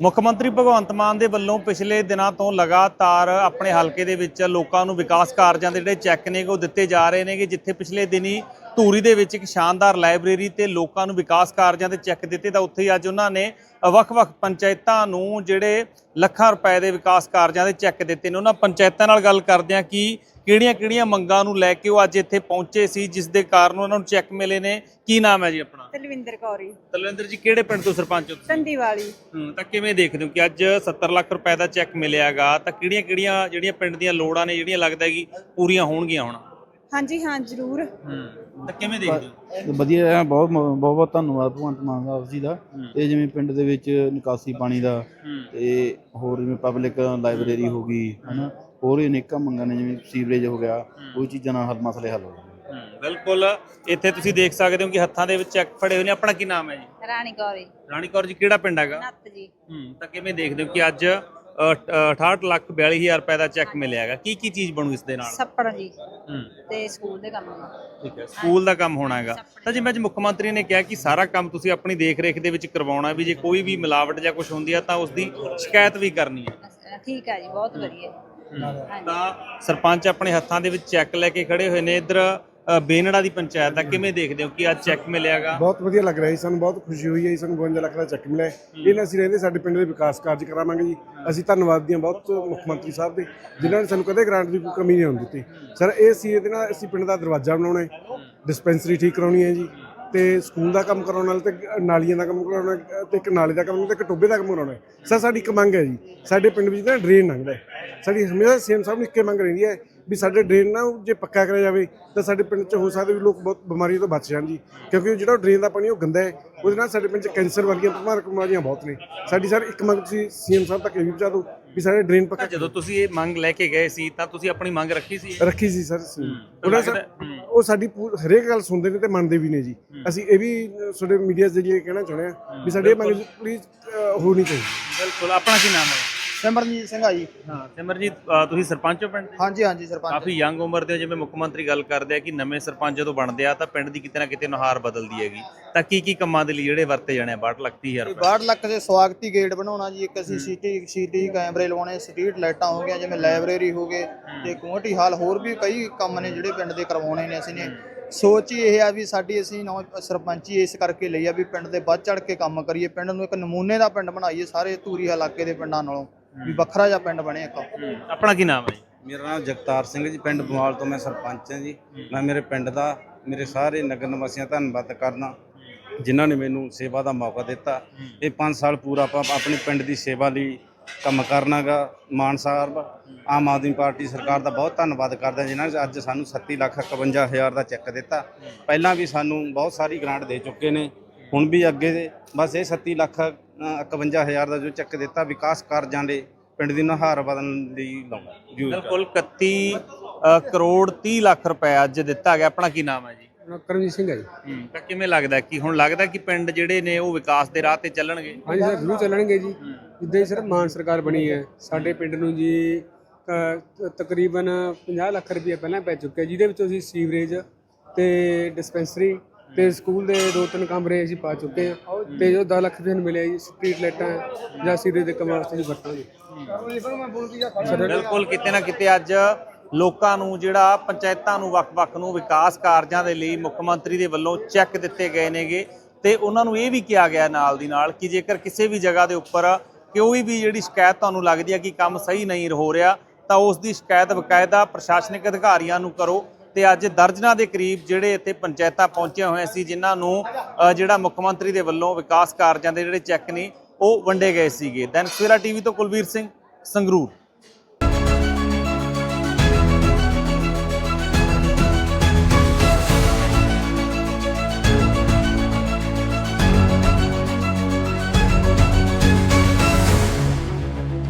ਮੁੱਖ ਮੰਤਰੀ ਭਗਵੰਤ ਮਾਨ ਦੇ ਵੱਲੋਂ ਪਿਛਲੇ ਦਿਨਾਂ ਤੋਂ ਲਗਾਤਾਰ ਆਪਣੇ ਹਲਕੇ ਦੇ ਵਿੱਚ ਲੋਕਾਂ ਨੂੰ ਵਿਕਾਸ ਕਾਰਜਾਂ ਦੇ ਜਿਹੜੇ ਚੈੱਕ ਨੇ ਉਹ ਦਿੱਤੇ ਜਾ ਰਹੇ ਨੇਗੇ, ਜਿੱਥੇ ਪਿਛਲੇ ਦਿਨੀ ਧੂਰੀ ਦੇ ਵਿੱਚ ਇੱਕ ਸ਼ਾਨਦਾਰ ਲਾਇਬ੍ਰੇਰੀ ਤੇ ਲੋਕਾਂ ਨੂੰ ਵਿਕਾਸ ਕਾਰਜਾਂ ਦੇ ਚੈੱਕ ਦਿੱਤੇ ਤਾਂ ਉੱਥੇ ਹੀ ਅੱਜ ਉਹਨਾਂ ਨੇ ਵੱਖ-ਵੱਖ ਪੰਚਾਇਤਾਂ ਨੂੰ ਜਿਹੜੇ ਲੱਖਾਂ ਰੁਪਏ ਦੇ ਵਿਕਾਸ ਕਾਰਜਾਂ ਦੇ ਚੈੱਕ ਦਿੱਤੇ ਨੇ। ਉਹਨਾਂ ਪੰਚਾਇਤਾਂ ਨਾਲ ਗੱਲ ਕਰਦੇ ਆ ਕਿ ਕਿਹੜੀਆਂ-ਕਿਹੜੀਆਂ ਮੰਗਾਂ ਨੂੰ ਲੈ ਕੇ ਉਹ ਅੱਜ ਇੱਥੇ ਪਹੁੰਚੇ ਸੀ, ਜਿਸ ਦੇ ਕਾਰਨ ਉਹਨਾਂ ਨੂੰ ਚੈੱਕ ਮਿਲੇ ਨੇ। ਕੀ ਨਾਮ ਹੈ ਜੀ ਆਪਣਾ? ਤਲਵਿੰਦਰ ਕੌਰੀ ਤਲਵਿੰਦਰ ਜੀ ਕਿਹੜੇ ਪਿੰਡ ਤੋਂ ਸਰਪੰਚ ਹੋ ਤੁਸੀਂ? ਸੰਧੀ ਵਾਲੀ ਹੂੰ ਤਾਂ ਕਿਵੇਂ ਦੇਖਦੇ ਹੋ ਕਿ ਅੱਜ 70 ਲੱਖ ਰੁਪਏ ਦਾ ਚੈੱਕ ਮਿਲਿਆਗਾ? ਤਾਂ ਕਿਹੜੀਆਂ ਕਿਹੜੀਆਂ ਜਿਹੜੀਆਂ ਪਿੰਡ ਦੀਆਂ ਲੋੜਾਂ ਨੇ ਜਿਹੜੀਆਂ ਲੱਗਦਾ ਹੈ ਕਿ ਪੂਰੀਆਂ ਹੋਣਗੀਆਂ ਹੁਣ? ਹਾਂਜੀ ਹਾਂ ਜ਼ਰੂਰ। ਹੂੰ ਤਾਂ ਕਿਵੇਂ ਦੇਖਦੇ ਹੋ? ਵਧੀਆ ਹੈ ਬਹੁਤ ਬਹੁਤ ਬਹੁਤ ਧੰਨਵਾਦ ਭਗਵੰਤ ਮਾਨ ਸਾਹਿਬ ਜੀ ਦਾ। ਇਹ ਜਿਵੇਂ ਪਿੰਡ ਦੇ ਵਿੱਚ ਨਿਕਾਸੀ ਪਾਣੀ ਦਾ ਤੇ ਹੋਰ ਜਿਵੇਂ ਪਬਲਿਕ ਲਾਇਬ੍ਰੇਰੀ ਹੋ ਗਈ ਹਨਾ? ਹੋਰ ਵੀ ਅਨੇਕਾਂ ਮੰਗਾਂ ਨੇ ਜਿਵੇਂ ਸੀਵਰੇਜ ਹੋ ਗਿਆ ਉਹ ਚੀਜ਼ਾਂ ਨਾਲ ਹਰ ਮਸਲੇ ਹੱਲ ਹੋ ਹੂੰ ਬਿਲਕੁਲ। ਇੱਥੇ ਤੁਸੀਂ ਦੇਖ ਸਕਦੇ ਹੋ ਕਿ ਹੱਥਾਂ ਦੇ ਵਿੱਚ ਚੈੱਕ ਫੜੇ ਹੋਏ ਨੇ। ਆਪਣਾ ਕੀ ਨਾਮ ਹੈ ਜੀ? ਰਾਣੀ ਕੌਰੀ ਰਾਣੀ ਕੌਰ ਜੀ ਕਿਹੜਾ ਪਿੰਡ ਹੈਗਾ? ਨੱਤ ਜੀ। ਹੂੰ ਤਾਂ ਕਿਵੇਂ ਦੇਖਦੇ ਹੋ ਕਿ ਅੱਜ ਅ, ਅ, 68 ਲੱਖ 42000 ਰੁਪਏ ਦਾ ਚੈੱਕ ਮਿਲਿਆ ਹੈਗਾ। ਕੀ ਕੀ ਚੀਜ਼ ਬਣੂ ਇਸ ਦੇ ਨਾਲ? ਸੱਪੜ ਜੀ। ਹੂੰ। ਤੇ ਸਕੂਲ ਦੇ ਕੰਮ ਠੀਕ ਹੈ ਸਕੂਲ ਦਾ ਕੰਮ ਹੋਣਾ ਹੈਗਾ। ਤਾਂ ਜਿਵੇਂ ਅੱਜ ਮੁੱਖ ਮੰਤਰੀ ਨੇ ਕਿਹਾ ਕਿ ਸਾਰਾ ਕੰਮ ਤੁਸੀਂ ਆਪਣੀ ਦੇਖ-ਰੇਖ ਦੇ ਵਿੱਚ ਕਰਵਾਉਣਾ ਵੀ ਜੇ ਕੋਈ ਵੀ ਮਿਲਾਵਟ ਜਾਂ ਕੁਝ ਹੁੰਦੀ ਆ ਤਾਂ ਉਸ ਦੀ ਸ਼ਿਕਾਇਤ ਵੀ ਕਰਨੀ ਹੈ। ਠੀਕ ਹੈ ਜੀ ਬਹੁਤ ਵਧੀਆ। ਤਾਂ ਸਰਪੰਚ ਆਪਣੇ ਹੱਥਾਂ ਦੇ ਵਿੱਚ ਚੈੱਕ ਲੈ ਕੇ ਖੜੇ ਹੋਏ ਨੇ। ਇੱਧਰ ਬੇਨੜਾ ਦੀ ਪੰਚਾਇਤ ਆ ਕਿਵੇਂ ਦੇਖਦੇ ਹੋ ਕਿ ਅੱਜ ਚੈੱਕ ਮਿਲਿਆਗਾ ਬਹੁਤ ਵਧੀਆ ਲੱਗ ਰਿਹਾ ਜੀ ਸਾਨੂੰ ਬਹੁਤ ਖੁਸ਼ੀ ਹੋਈ ਹੈ ਜੀ ਸਾਨੂੰ 52 ਲੱਖ ਦਾ ਚੈੱਕ ਮਿਲਿਆ ਹੈ। ਇਹ ਨਾਲ ਅਸੀਂ ਰਹਿੰਦੇ ਸਾਡੇ ਪਿੰਡ ਦੇ ਵਿਕਾਸ ਕਾਰਜ ਕਰਾਵਾਂਗੇ ਜੀ ਅਸੀਂ ਧੰਨਵਾਦ ਦੀਆਂ ਬਹੁਤ ਮੁੱਖ ਮੰਤਰੀ ਸਾਹਿਬ ਦੇ ਜਿਨ੍ਹਾਂ ਨੇ ਸਾਨੂੰ ਕਦੇ ਗ੍ਰਾਂਟ ਦੀ ਕੋਈ ਕਮੀ ਨਹੀਂ ਹੋਣ ਦਿੱਤੀ ਸਰ ਇਹ ਸੀ ਇਹਦੇ ਨਾਲ ਅਸੀਂ ਪਿੰਡ ਦਾ ਦਰਵਾਜ਼ਾ ਬਣਾਉਣਾ ਹੈ ਡਿਸਪੈਂਸਰੀ ਠੀਕ ਕਰਾਉਣੀ ਹੈ ਜੀ ਤੇ ਸਕੂਲ ਦਾ ਕੰਮ ਕਰਾਉਣ ਨਾਲ ਤੇ ਨਾਲੀਆਂ ਦਾ ਕੰਮ ਕਰਾਉਣਾ ਹੈ, ਤੇ ਇੱਕ ਨਾਲੇ ਦਾ ਕੰਮ ਤੇ ਇੱਕ ਟੋਬੇ ਦਾ ਕੰਮ ਕਰਾਉਣਾ ਹੈ। ਸਰ ਸਾਡੀ ਇੱਕ ਮੰਗ ਹੈ ਜੀ ਸਾਡੇ ਪਿੰਡ ਵਿੱਚ ਨਾ ਡਰੇਨ ਲੰਘਦਾ ਹੈ ਸਾਡੀ ਹਮੇਸ਼ਾ ਸੀਐਮ ਸਾਹਿਬ ਨੂੰ ਇੱਕੇ ਮੰਗ ਰਹਿੰਦੀ ਹੈ ਵੀ ਸਾਡੇ ਡਰੇਨ ਨਾ ਜੇ ਪੱਕਾ ਕਰਿਆ ਜਾਵੇ ਤਾਂ ਸਾਡੇ ਪਿੰਡ 'ਚ ਹੋ ਸਕਦਾ ਵੀ ਲੋਕ ਬਹੁਤ ਬਿਮਾਰੀਆਂ ਤੋਂ ਬਚ ਜਾਣ ਜੀ। ਕਿਉਂਕਿ ਜਿਹੜਾ ਡਰੇਨ ਦਾ ਪਾਣੀ ਉਹ ਗੰਦਾ ਹੈ ਉਹਦੇ ਨਾਲ ਸਾਡੇ ਪਿੰਡ 'ਚ ਕੈਂਸਰ ਵਰਗੀਆਂ ਬਿਮਾਰ- ਬਿਮਾਰੀਆਂ ਬਹੁਤ ਨੇ। ਸਾਡੀ ਸਰ ਇੱਕ ਮੰਗ ਤੁਸੀਂ ਸੀਐਮ ਸਾਹਿਬ ਤੱਕ ਇਹ ਵੀ ਪਹੁੰਚਾ ਦਿਓ ਵੀ ਸਾਡੇ ਡਰੇਨ ਪੱਕਾ ਜਦੋਂ ਤੁਸੀਂ ਇਹ ਮੰਗ ਲੈ ਕੇ ਗਏ ਸੀ ਤਾਂ ਤੁਸੀਂ ਆਪਣੀ ਮੰਗ ਰੱਖੀ ਸੀ? ਰੱਖੀ ਸੀ ਸਰ ਉਹਨਾਂ ਸਰ। ਉਹ ਸਾਡੀ ਹਰੇਕ ਗੱਲ ਸੁਣਦੇ ਨੇ ਤੇ ਮੰਨਦੇ ਵੀ ਨੇ ਜੀ। ਅਸੀਂ ਇਹ ਵੀ ਤੁਹਾਡੇ ਮੀਡੀਆ ਦੇ ਜਰੀਏ ਕਹਿਣਾ ਚਾਹੁੰਦੇ ਆ ਵੀ ਸਾਡੇ ਇਹ ਮੰਗ ਪਲੀਜ਼ ਹੋਣੀ ਚਾਹੀਦੀ। ਬਿਲਕੁਲ। ਆਪਣਾ ਕੀ ਨਾਮ ਹੈ? ਸਿਮਰਨਜੀਤ ਸਿੰਘ ਆ ਜੀ। ਹਾਂ ਸਿਮਰਜੀਤ ਅ, ਤੁਸੀਂ ਸਰਪੰਚ ਹੋ ਪਿੰਡ ਦੇ? ਹਾਂਜੀ ਹਾਂਜੀ ਸਰਪੰਚ। ਕਾਫੀ ਯੰਗ ਉਮਰ ਦੇ ਹੋ, ਜਿਵੇਂ ਮੁੱਖ ਮੰਤਰੀ ਗੱਲ ਕਰਦੇ ਆ ਕਿ ਨਵੇਂ ਸਰਪੰਚ ਜਦੋਂ ਬਣਦੇ ਆ ਤਾਂ ਪਿੰਡ ਦੀ ਕਿਤੇ ਨਾ ਕਿਤੇ ਨੁਹਾਰ ਬਦਲਦੀ ਹੈਗੀ। ਤਾਂ ਕੀ ਕੀ ਕੰਮਾਂ ਦੇ ਲਈ ਜਿਹੜੇ ਵਰਤੇ ਜਾਣੇ ਆ? 62 ਲੱਖ 30000 ਰੁਪਏ। 62 ਲੱਖ ਦੇ ਸਵਾਗਤੀ ਗੇਟ ਬਣਾਉਣਾ ਜੀ ਇੱਕ ਅਸੀਂ ਸੀਟੀ ਸੀਟੀ ਕੈਮਰੇ ਲਵਾਉਣੇ ਸਟਰੀਟ ਲਾਈਟਾਂ ਹੋ ਗਈਆਂ ਜਿਵੇਂ ਲਾਇਬ੍ਰੇਰੀ ਹੋ ਗਏ ਤੇ ਕਮੇਟੀ ਹਾਲ ਹੋਰ ਵੀ ਕਈ ਕੰਮ ਨੇ ਜਿਹੜੇ ਪਿੰਡ ਦੇ ਕਰਵਾਉਣੇ ਨੇ ਅਸੀਂ ਨੇ। ਸੋਚ ਹੀ ਇਹ ਆ ਵੀ ਸਾਡੀ ਅਸੀਂ ਨੌ ਸਰਪੰਚੀ ਇਸ ਕਰਕੇ ਲਈ ਆ ਵੀ ਪਿੰਡ ਦੇ ਵੱਧ ਚੜ ਕੇ ਕੰਮ ਕਰੀਏ। ਪਿੰਡ ਨੂੰ ਇੱਕ ਨਮੂਨੇ ਦਾ ਪਿੰਡ ਬਣਾਈਏ ਸਾਰੇ ਧੂਰੀ ਇਲਾਕੇ ਦੇ ਪਿੰਡਾਂ ਨਾਲੋਂ। ਵੀ ਵੱਖਰਾ ਜਿਹਾ ਪਿੰਡ ਬਣੇ ਇੱਕ। ਆਪਣਾ ਕੀ ਨਾਮ ਹੈ ਜੀ? ਮੇਰਾ ਨਾਮ ਜਗਤਾਰ ਸਿੰਘ ਜੀ ਪਿੰਡ ਬਮਾਲ ਤੋਂ ਮੈਂ ਸਰਪੰਚ ਹਾਂ ਜੀ। ਮੈਂ ਮੇਰੇ ਪਿੰਡ ਦਾ ਮੇਰੇ ਸਾਰੇ ਨਗਰ ਨਿਵਾਸੀਆਂ ਦਾ ਧੰਨਵਾਦ ਕਰਦਾ। ਜਿਨ੍ਹਾਂ ਨੇ ਮੈਨੂੰ ਸੇਵਾ ਦਾ ਮੌਕਾ ਦਿੱਤਾ। ਇਹ 5 ਸਾਲ ਪੂਰਾ ਆਪਾਂ ਆਪਣੀ ਪਿੰਡ ਦੀ ਸੇਵਾ ਲਈ ਕੰਮ ਕਰਨਾਗਾ ਮਾਨ ਸਾਹਿਬ ਆਮ ਆਦਮੀ ਪਾਰਟੀ ਸਰਕਾਰ ਦਾ ਬਹੁਤ ਧੰਨਵਾਦ ਕਰਦਾ ਜਿਨ੍ਹਾਂ ਨੇ ਅੱਜ ਸਾਨੂੰ 37 ਲੱਖ 51 ਹਜ਼ਾਰ ਦਾ ਚੈੱਕ ਦਿੱਤਾ। ਪਹਿਲਾਂ ਵੀ ਸਾਨੂੰ ਬਹੁਤ ਸਾਰੀ ਗ੍ਰਾਂਟ ਦੇ ਚੁੱਕੇ ਨੇ ਹੁਣ ਵੀ ਅੱਗੇ ਦੇ। ਬਸ ਇਹ 37 ਲੱਖ ਅ, 51 ਹਜ਼ਾਰ ਦਾ ਜੋ ਚੈੱਕ ਦਿੱਤਾ ਵਿਕਾਸ ਕਾਰਜਾਂ ਲਈ ਪਿੰਡ ਦੀ ਨਹਾਰ ਬਦਲਣ ਲਈ ਲਾਉਣਾ use ਬਿਲਕੁਲ 31 ਅ, ਕਰੋੜ 30 ਲੱਖ ਰੁਪਏ ਅੱਜ ਦਿੱਤਾ ਗਿਆ। ਆਪਣਾ ਕੀ ਨਾਮ ਹੈ ਜੀ? ਕਰਮਜੀਤ ਸਿੰਘ ਹੈ ਜੀ। ਹੂੰ ਤਾਂ ਕਿਵੇਂ ਲੱਗਦਾ ਕਿ ਹੁਣ ਲੱਗਦਾ ਕਿ ਪਿੰਡ ਜਿਹੜੇ ਨੇ ਉਹ ਵਿਕਾਸ ਦੇ ਰਾਹ ਤੇ ਚੱਲਣਗੇ? ਹਾਂਜੀ ਸਰ ਜ਼ਰੂਰ ਚੱਲਣਗੇ ਜੀ। ਜਿੱਦਾਂ ਹੀ ਸਰ ਮਾਨ ਸਰਕਾਰ ਬਣੀ ਹੈ ਸਾਡੇ ਪਿੰਡ ਨੂੰ ਜੀ ਤਕਰੀਬਨ 50 ਲੱਖ ਰੁਪਏ ਪਹਿਲਾਂ ਪੈ ਚੁੱਕਿਆ। ਜਿਹਦੇ ਵਿੱਚੋਂ ਅਸੀਂ ਸੀਵਰੇਜ ਤੇ ਡਿਸਪੈਂਸਰੀ ਤੇ ਸਕੂਲ ਦੇ ਦੋ ਤਿੰਨ ਕਮਰੇ ਅਸੀਂ ਪਾ ਚੁੱਕੇ ਹਾਂ। ਤੇ ਜੋ 10 ਲੱਖ ਰੁਪਏ ਨੂੰ ਜੀ, ਸਟਰੀਟ ਲਾਈਟਾਂ ਜਾਂ ਸੀਵਰੇਜ ਦੇ ਕੰਮ ਵਾਸਤੇ ਜੀ ਵਰਤਾਂਗੇ। ਬਿਲਕੁਲ, ਕਿਤੇ ਨਾ ਕਿਤੇ ਅੱਜ ਲੋਕਾਂ ਨੂੰ ਜਿਹੜਾ ਪੰਚਾਇਤਾਂ ਨੂੰ ਵੱਖ-ਵੱਖ ਨੂੰ ਵਿਕਾਸ ਕਾਰਜਾਂ ਦੇ ਲਈ ਮੁੱਖ ਮੰਤਰੀ ਦੇ ਵੱਲੋਂ ਚੈੱਕ ਦਿੱਤੇ ਗਏ ਨੇਗੇ। ਤੇ ਉਹਨਾਂ ਨੂੰ ਇਹ ਵੀ ਕਿਹਾ ਗਿਆ ਨਾਲ ਦੀ ਨਾਲ ਕਿ ਜੇਕਰ ਕਿਸੇ ਵੀ ਜਗ੍ਹਾ ਦੇ ਉੱਪਰ ਕੋਈ ਵੀ ਜਿਹੜੀ ਸ਼ਿਕਾਇਤ ਤੁਹਾਨੂੰ ਲੱਗਦੀ ਹੈ ਕਿ ਕੰਮ ਸਹੀ ਨਹੀਂ ਹੋ ਰਿਹਾ, ਤਾਂ ਉਸ ਦੀ ਸ਼ਿਕਾਇਤ ਬਕਾਇਦਾ ਪ੍ਰਸ਼ਾਸਨਿਕ ਅਧਿਕਾਰੀਆਂ ਨੂੰ ਕਰੋ। ਤੇ ਅੱਜ ਦਰਜਨਾਂ ਦੇ ਕਰੀਬ ਜਿਹੜੇ ਇੱਥੇ ਪੰਚਾਇਤਾਂ ਪਹੁੰਚੀਆਂ ਹੋਈਆਂ ਸੀ, ਜਿਨ੍ਹਾਂ ਨੂੰ ਜਿਹੜਾ ਮੁੱਖ ਮੰਤਰੀ ਦੇ ਵੱਲੋਂ ਵਿਕਾਸ ਕਾਰਜਾਂ ਦੇ ਜਿਹੜੇ ਚੈੱਕ ਨੇ, ਉਹ ਵੰਡੇ ਗਏ ਸੀਗੇ। ਦੈਨ ਸਵੇਰਾ ਟੀਵੀ ਤੋਂ ਕੁਲਵੀਰ ਸਿੰਘ, ਸੰਗਰੂਰ।